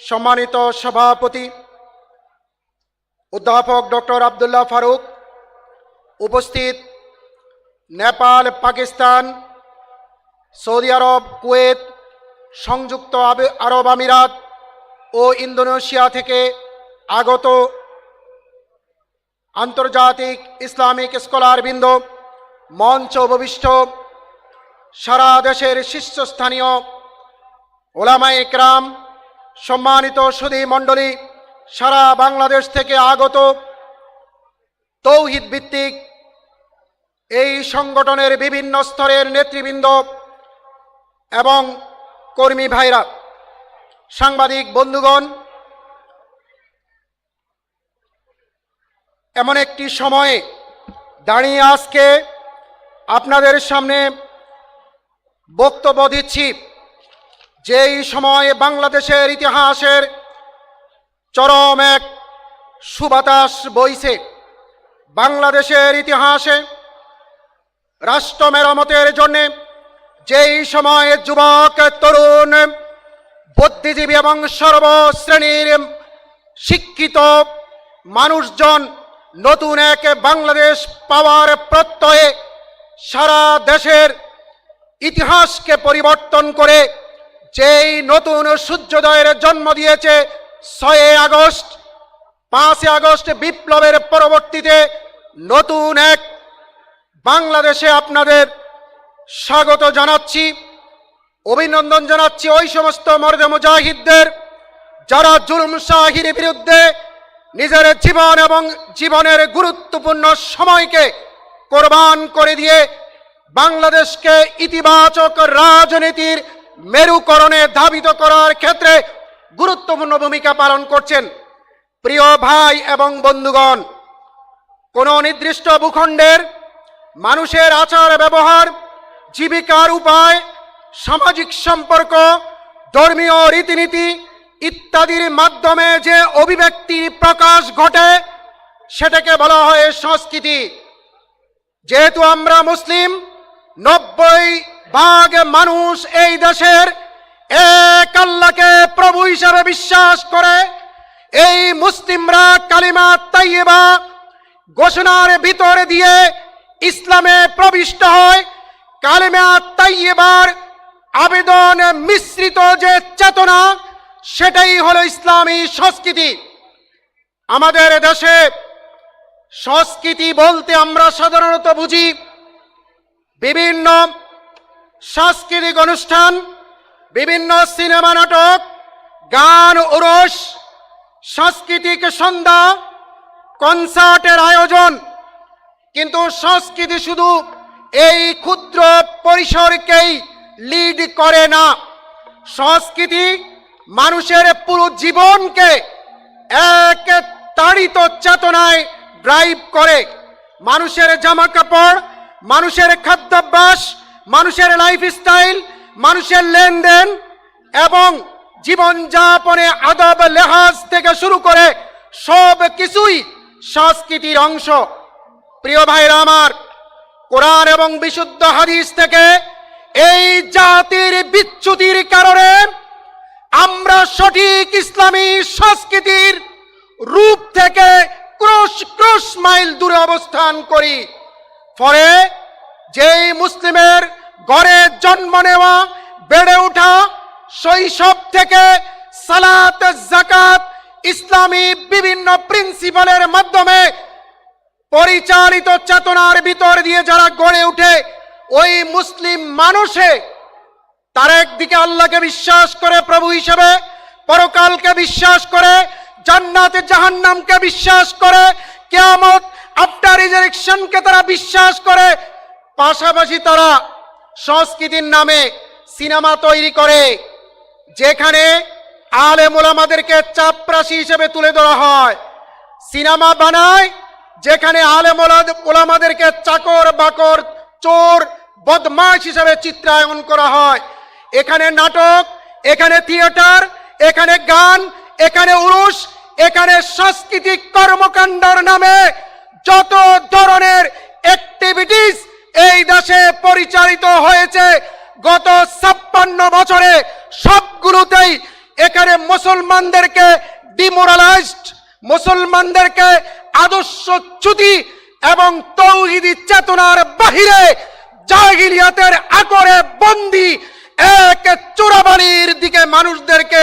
সম্মানিত সভাপতি, অধ্যাপক ডক্টর আবদুল্লাহ ফারুক, উপস্থিত নেপাল, পাকিস্তান, সৌদি আরব, কুয়েত, সংযুক্ত আরব আমিরাত ও ইন্দোনেশিয়া থেকে আগত আন্তর্জাতিক ইসলামিক স্কলারবৃন্দ, মঞ্চ উপবিষ্ট সারা দেশের শীর্ষস্থানীয় ওলামা ইকরাম সম্মানিত সুধী মণ্ডলী, সারা বাংলাদেশ থেকে আগত তৌহিদ ভিত্তিক এই সংগঠনের বিভিন্ন স্তরের নেতৃবৃন্দ এবং কর্মী ভাইরা, সাংবাদিক বন্ধুগণ, এমন একটি সময়ে দাঁড়িয়ে আজকে আপনাদের সামনে বক্তব্য দিচ্ছি। যেই সময়ে বাংলাদেশের ইতিহাসের চরম এক সুবাতাস বইছে, বাংলাদেশের ইতিহাসে রাষ্ট্র মেরামতের জন্যে যেই সময়ে যুবক, তরুণ, বুদ্ধিজীবী এবং সর্বশ্রেণীর শিক্ষিত মানুষজন নতুন এক বাংলাদেশ পাওয়ার প্রত্যয়ে সারা দেশের ইতিহাসকে পরিবর্তন করে যেই নতুন সূর্যোদয়ের জন্ম দিয়েছে, ছয় আগস্ট পাঁচই আগস্ট বিপ্লবের পরবর্তীতে নতুন এক বাংলাদেশে আপনাদের স্বাগত জানাচ্ছি, অভিনন্দন জানাচ্ছি ওই সমস্ত মর্দে মুজাহিদদের যারা জুলুম শাহির বিরুদ্ধে নিজের জীবন এবং জীবনের গুরুত্বপূর্ণ সময়কে কোরবান করে দিয়ে বাংলাদেশকে ইতিবাচক রাজনীতির মেরুকরণে ধাবিত করার ক্ষেত্রে গুরুত্বপূর্ণ ভূমিকা পালন করছেন প্রিয় ভাই এবং বন্ধুগণ, কোনো নির্দিষ্ট ভূখণ্ডের মানুষের আচার ব্যবহার, জীবিকার উপায়, সামাজিক সম্পর্ক, ধর্মীয় রীতিনীতি ইত্যাদির মাধ্যমে যে অভিব্যক্তির প্রকাশ ঘটে, সেটাকে বলা হয় সংস্কৃতি। যেহেতু আমরা মুসলিম, নব্বই ভাগ মানুষ এই দেশের এক আল্লাহকে প্রভু হিসাবে বিশ্বাস করে। এই মুসলিমরা কালিমা তাইয়েবা ঘোষণার ভিতরে দিয়ে ইসলামে প্রবিষ্ট হয়। কালিমা তাইয়েবার আবেদন মিশ্রিত যে চেতনা, সেটাই হলো ইসলামী সংস্কৃতি। আমাদের দেশে সংস্কৃতি বলতে আমরা সাধারণত বুঝি বিভিন্ন সাংস্কৃতিক অনুষ্ঠান, বিভিন্ন সিনেমা নাটক, গান, ওরস, সাংস্কৃতিক সন্ধ্যা, কনসার্টের আয়োজন। কিন্তু সংস্কৃতি শুধু এই ক্ষুদ্র পরিসরকেই লিড করে না। সংস্কৃতি মানুষের পুরো জীবনকে এক তাড়িত চেতনায় ড্রাইভ করে। মানুষের জামা কাপড়, মানুষের খাদ্যাভ্যাস মানুষের লাইফস্টাইল মানুষের লেনদেন এবং জীবনযাপনে আদব লেহাজ থেকে শুরু করে সব কিছুই সংস্কৃতির অংশ। প্রিয় ভাইরা আমার, কোরআন এবং বিশুদ্ধ হাদিস থেকে এই জাতির বিচ্যুতির কারণে আমরা সঠিক ইসলামী সংস্কৃতির রূপ থেকে ক্রোশ ক্রোশ মাইল দূরে অবস্থান করি। ফলে যেই মুসলিমের ঘরে জন্ম নেওয়া, বেড়ে ওঠা শৈশব থেকে সালাত জাকাত ইসলামী বিভিন্ন প্রিন্সিপালের মাধ্যমে পরিচালিত চেতনার ভিতর দিয়ে যারা গড়ে ওঠে, ওই মুসলিম মানুষে তার একদিকে আল্লাহকে বিশ্বাস করে, প্রভু হিসেবে পরকালকে বিশ্বাস করে, জান্নাতে জাহান্নামকে বিশ্বাস করে, কেয়ামত আফটার রিজারেকশনকে তারা বিশ্বাস করে পাশাপাশি তারা সংস্কৃতির নামে সিনেমা তৈরি করে, যেখানে আলে মোলামাদেরকে চাপরাশি হিসেবে তুলে ধরা হয়। সিনেমা বানায়, যেখানে আলে ওলামাদেরকে চাকর বাকর, চোর, বদমাশ হিসাবে চিত্রায়ন করা হয়। এখানে নাটক, এখানে থিয়েটার, এখানে গান, এখানে উরুষ এখানে সাংস্কৃতিক কর্মকাণ্ডর নামে যত ধরনের অ্যাক্টিভিটিস এই দেশে পরিচালিত হয়েছে গত ছাপ্পান্ন বছরে সবগুলোতেই এখানে মুসলমানদেরকে ডিমোরালাইজড, মুসলমানদেরকে আদর্শচ্যুতি এবং তৌহিদি চেতনার বাহিরে জাহিলিয়াতের আকরে বন্দি এক চোরাবালির দিকে মানুষদেরকে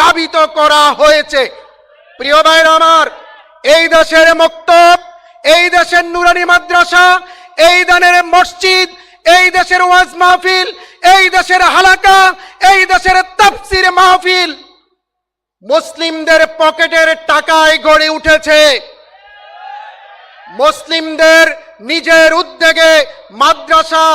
দাবিত করা হয়েছে। প্রিয় ভাইরা আমার, এই দেশের মক্তব, এই দেশের নুরানি মাদ্রাসা এই দানের মসজিদ, এই দেশের ওয়াজ মাহফিল, এই দেশের হালাকা, এই দেশের তাফসির মাহফিল। মুসলিমদের পকেটের টাকায় গড়ে উঠেছে। মুসলিমদের নিজের উদ্যোগে মাদ্রাসা,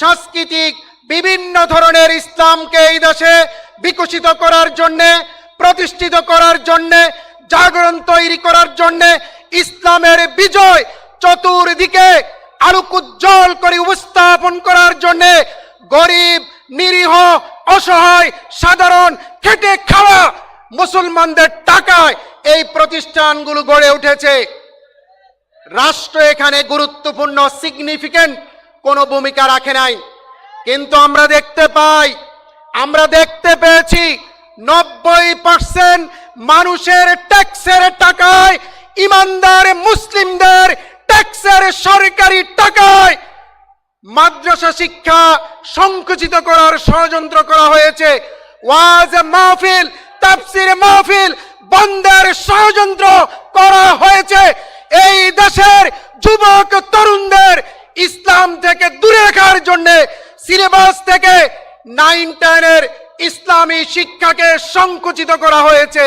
সাংস্কৃতিক, বিভিন্ন ধরনের ইসলামকে এই দেশে বিকশিত করার জন্যে, প্রতিষ্ঠিত করার জন্যে, জাগরণ তৈরি করার জন্যে ইসলামের বিজয় চতুর্দিকে আলোকুজ্জ্বল করে উপস্থাপন করার জন্যে গরিব, নিরীহ, অসহায়, সাধারণ, খেটে খাওয়া মুসলমানদের টাকায় এই প্রতিষ্ঠানগুলো গড়ে উঠেছে। রাষ্ট্র এখানে গুরুত্বপূর্ণ সিগনিফিকেন্ট কোনো ভূমিকা রাখে নাই। কিন্তু আমরা দেখতে পাই, আমরা দেখতে পেয়েছি নব্বই পার্সেন্ট মানুষের ট্যাক্সের টাকায় ইমানদার মুসলিমদের ট্যাক্সের সরকারি টাকায় মাদ্রাসা শিক্ষা সংকুচিত করার ষড়যন্ত্র করা হয়েছে। ওয়াজ মাহফিল, তাফসির মাহফিল, বন্ধের ষড়যন্ত্র করা হয়েছে। এই দেশের যুবক, তরুণদের ইসলাম থেকে দূরে রাখার জন্য সিলেবাস থেকে নাইন টেনের ইসলামী শিক্ষাকে সংকুচিত করা হয়েছে।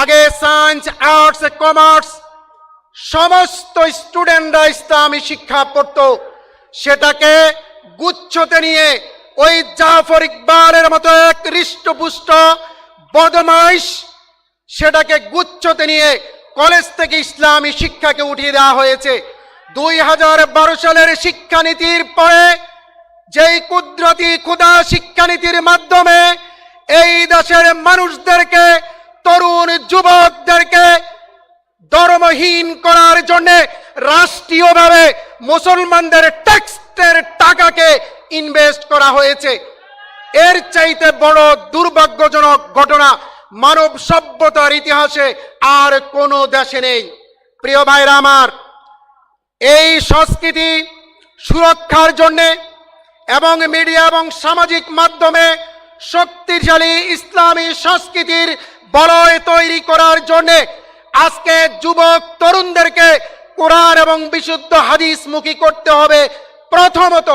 আগে সায়েন্স, আর্টস, কমার্স সমস্ত স্টুডেন্টরা ইসলামী শিক্ষা পড়তো। সেটাকে গুচ্ছতে নিয়ে ওই জাফর ইকবালের মতো এক হৃষ্টপুষ্ট বদমাইশ সেটাকে গুচ্ছতে নিয়ে কলেজ থেকে ইসলামী শিক্ষাকে উঠিয়ে দেওয়া হয়েছে। দুই হাজার বারো সালের শিক্ষানীতির পরে যেই কুদরতি ক্ষুদা শিক্ষানীতির মাধ্যমে এই দেশের মানুষদেরকে, তরুণ যুবকদেরকে ধর্মহীন করার জন্য রাষ্ট্রীয়ভাবে মুসলমানদের ট্যাক্সের টাকাকে ইনভেস্ট করা হয়েছে। এর চাইতে বড় দুর্ভাগ্যজনক ঘটনা মানব সভ্যতার ইতিহাসে আর কোনো দেশে নেই। প্রিয় ভাইরা আমার, এই সংস্কৃতি সুরক্ষার জন্যে এবং মিডিয়া এবং সামাজিক মাধ্যমে শক্তিশালী ইসলামী সংস্কৃতির বলয় তৈরি করার জন্যে আজকে যুবক তরুণদেরকে কোরআন এবং বিশুদ্ধ হাদিস মুখী করতে হবে। প্রথমত,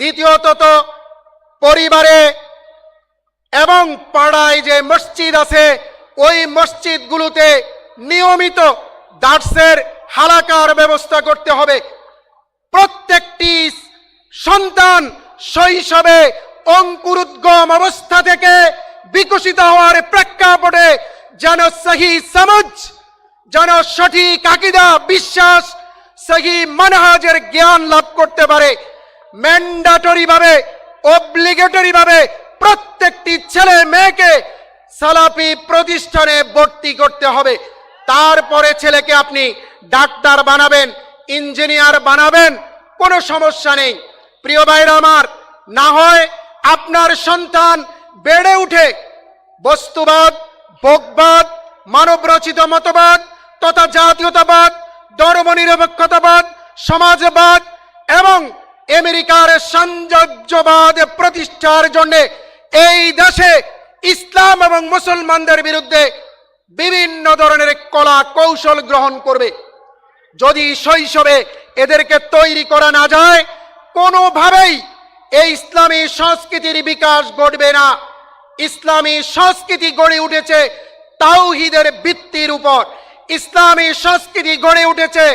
দ্বিতীয়ত তো পরিবারে এবং পাড়ায় যে মসজিদ আছে, ওই মসজিদগুলোতে নিয়মিত দার্সের হালাকার ব্যবস্থা করতে হবে। প্রত্যেকটি সন্তান শৈশবে অঙ্কুরুদ্গম অবস্থা থেকে বিকশিত হওয়ার প্রেক্ষাপটে যেন সহি সমঝ যেন সঠিক আকিদা, বিশ্বাস, সহি মানহাজের জ্ঞান লাভ করতে পারে। ম্যান্ডাটরি ভাবে অব্লিগেটরি ভাবে প্রত্যেকটি ছেলে মেয়েকে সালাফি প্রতিষ্ঠানে ভর্তি করতে হবে। তারপরে ছেলেকে আপনি ডাক্তার বানাবেন, ইঞ্জিনিয়ার বানাবেন, কোনো সমস্যা নেই। প্রিয় ভাইরা আমার, না হয় আপনার সন্তান বেড়ে উঠে বস্তুবাদ, ভোগবাদ, মানবরচিত মতবাদ তথা জাতীয়তাবাদ, ধর্মনিরপেক্ষতাবাদ, সমাজবাদ এবং আমেরিকার সাম্রাজ্যবাদ প্রতিষ্ঠার জন্য এই দেশে ইসলাম এবং মুসলমানদের বিরুদ্ধে বিভিন্ন ধরনের কলা কৌশল গ্রহণ করবে। যদি শৈশবে এদেরকে তৈরি করা না যায়, কোনোভাবেই এই ইসলামী সংস্কৃতির বিকাশ ঘটবে না। ইসলামী সংস্কৃতি গড়ে উঠেছে তাওহিদের ভিত্তির উপর। ইসলামী সংস্কৃতি গড়ে উঠেছে।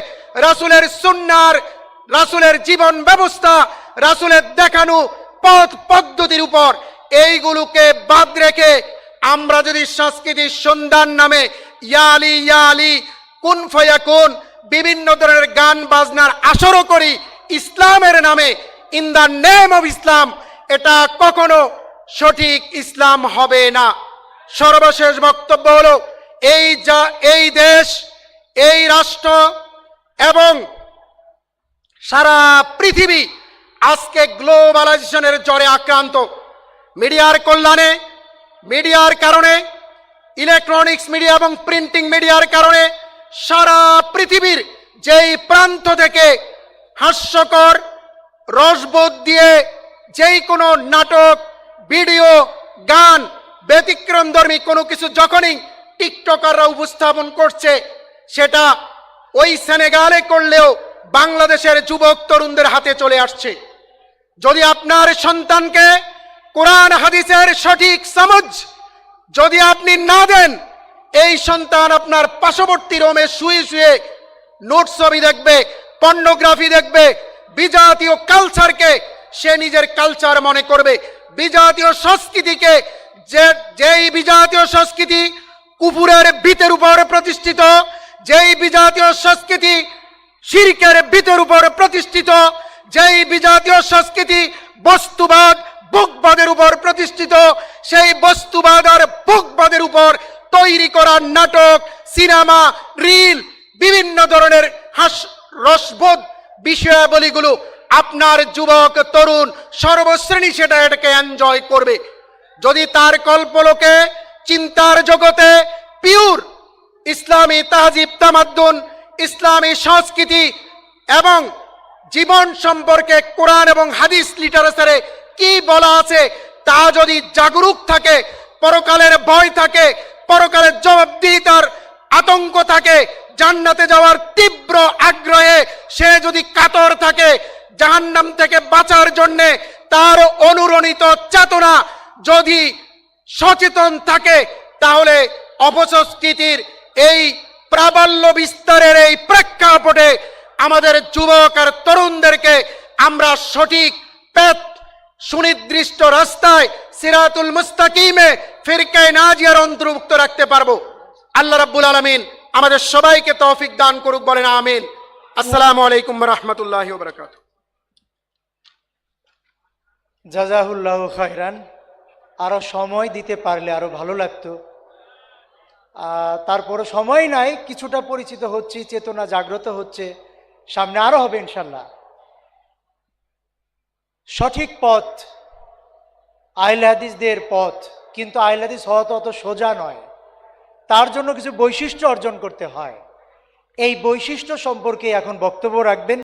রাসুলের সুন্নার, রাসুলের জীবন ব্যবস্থা, রাসুলের দেখানো পথ পদ্ধতির উপর। এইগুলোকে বাদ রেখে আমরা যদি সংস্কৃতির সন্ধান নামে ইয়ালি ইয়ালি, কুন ফয়াকুন বিভিন্ন ধরনের গান বাজনার আসরও করি, ইসলামের নামে, in the name of Islam এটা কখনো সঠিক ইসলাম হবে না। সর্বশেষ বক্তব্য হলো এই যা, এই দেশ, এই রাষ্ট্র এবং সারা পৃথিবী আজকে গ্লোবালাইজেশনের জ্বরে আক্রান্ত। মিডিয়ার কল্যাণে, মিডিয়ার কারণে, ইলেকট্রনিক্স মিডিয়া এবং প্রিন্টিং মিডিয়ার কারণে সারা পৃথিবীর যেই প্রান্ত থেকে হাস্যকর, রসবোধ দিয়ে যেই কোনো নাটক, ভিডিও, গান ব্যতিক্রমধর্মী কোনো কিছু যখনই টিকটকাররা উপস্থাপন করছে, সেটা ওই সেনেগালে করলেও বাংলাদেশের যুবক তরুণদের হাতে চলে আসছে। যদি আপনার সন্তানকে কোরআন, হাদিসের সঠিক সমঝ যদি আপনি না দেন, এই সন্তান আপনার পার্শ্ববর্তী রোমে শুয়ে শুয়ে নোট ছবি দেখবে, পর্নোগ্রাফি দেখবে, বিজাতীয় কালচারকে সে নিজের কালচার মনে করবে, বিজাতীয় সংস্কৃতিকে যে, যেই বিজাতীয় সংস্কৃতি কুপুরের ভিতের উপর প্রতিষ্ঠিত, যেই বিজাতীয় সংস্কৃতি শিরকের ভিতের উপর প্রতিষ্ঠিত, যেই বিজাতীয় সংস্কৃতি বস্তুবাদ ভোগবাদের উপর প্রতিষ্ঠিত, সেই বস্তুবাদ আর ভোগবাদের উপর তৈরি করা নাটক, সিনেমা, রিল, বিভিন্ন ধরনের হাস, রসবোধ বিষয়াবলীগুলো আপনার যুবক, তরুণ, সর্বশ্রেণী সেটা এটাকে এনজয় করবে। যদি তার কল্পলোকে চিন্তার জগতে পিওর ইসলামী তাহজিব তামাদ্দুন, ইসলামী সংস্কৃতি এবং জীবন সম্পর্কে কোরআন এবং হাদিস লিটারেচারে কি বলা আছে তা যদি জাগরুক থাকে, পরকালের ভয় থাকে, পরকালের জবাবদিহিতার আতঙ্ক থাকে, জান্নাতে যাওয়ার তীব্র আগ্রহে সে যদি কাতর থাকে, জাহান্নাম থেকে বাঁচার জন্যে তার অনুরণিত চেতনা যদি সচেতন থাকে, তাহলে অপসংস্কৃতির এই প্রাবল্য বিস্তারের এই প্রেক্ষাপটে আমাদের যুবক আর তরুণদেরকে আমরা সঠিক পেত সুনির্দিষ্ট রাস্তায় সিরাতুল মুস্তাকিমে ফিরকায় নাজিয়ার অন্তর্ভুক্ত রাখতে পারব। আল্লাহ রাব্বুল আলামিন আমাদের সবাইকে তৌফিক দান করুক বলেন, আমিন। আসসালামু আলাইকুম রহমতুল্লাহ বরকাত জাজাহুল্লাহ খায়রান। আরও সময় দিতে পারলে আরও ভালো লাগতো। তারপরে সময় নাই, কিছুটা পরিচিত হচ্ছি, চেতনা জাগ্রত হচ্ছে, সামনে আরও হবে ইনশাল্লাহ। সঠিক পথ আহলে হাদিসদের পথ, কিন্তু আহলে হাদিস হওয়া তো অত সোজা নয়। তার জন্য কিছু বৈশিষ্ট্য অর্জন করতে হয়। এই বৈশিষ্ট্য সম্পর্কে এখন বক্তব্য রাখবেন।